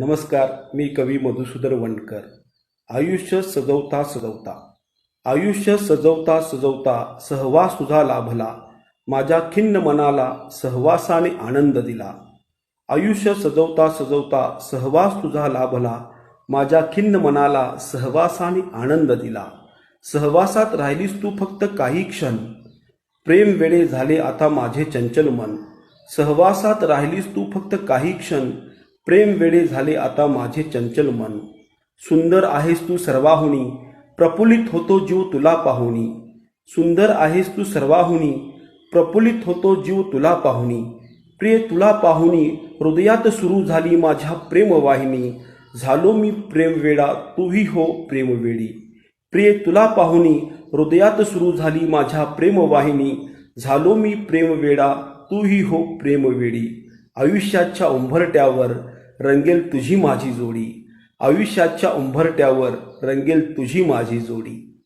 नमस्कार मी कवी मधुसूदन वणकर आयुष्य सजवता सजवता. आयुष्य सजवता सजवता सहवास तुझा लाभला. माझ्या खिन्न मनाला सहवासाने आनंद दिला. आयुष्य सजवता सजवता सहवास तुझा लाभला. माझ्या खिन्न मनाला सहवासाने आनंद दिला. सहवासात राहिलीस तू फक्त काही क्षण. प्रेम वेळे झाले आता माझे चंचल मन. सहवासात राहिलीस तू फक्त काही क्षण. प्रेम वेळे झाले आता माझे चंचल मन. सुंदर आहेस तू सर्वाहुनी प्रफुल्लित होतो जीव तुला पाहुनी. सुंदर आहेस तू सर्वाहुनी प्रफुल्लित होतो जीव तुला पाहुनी. प्रिय तुला पाहुनी हृदयात सुरू झाली माझ्या प्रेमवाहिनी झालो मी प्रेमवेडा तूही हो प्रेमवेडी प्रिय तुला पाहुनी हृदयात सुरू झाली माझ्या प्रेमवाहिनी झालो मी प्रेमवेडा तूही हो प्रेमवेडी आयुष्याच्या उंभरट्यावर रंगेल तुझी माझी जोडी. आयुष्याच्या उंभरट्यावर रंगेल तुझी माझी जोडी.